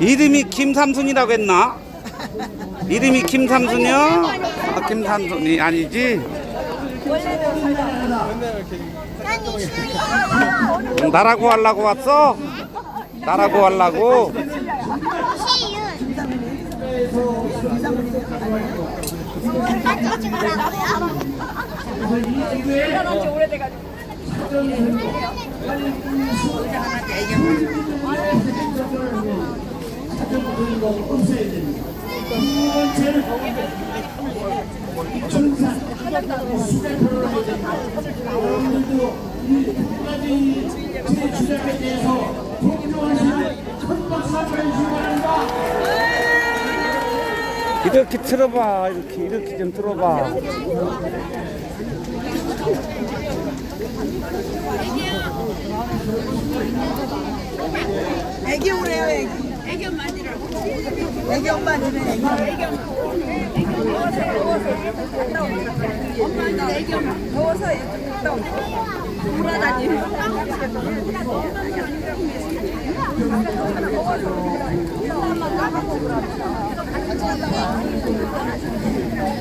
이름이 김삼순이라고 했나? 이름이 김삼순이요? 아, 김삼순이 아니지? 나라고 하려고 왔어? 나라고 하려고? 이 렇게 틀어봐. 이렇게 이렇게 좀 틀어봐. 애기 오래요 애기 애기 엄마지라고 애기 엄마지는 애기 엄마는 애기 엄마 더워서 갔다 오고 돌아다니고 ありがとうございます。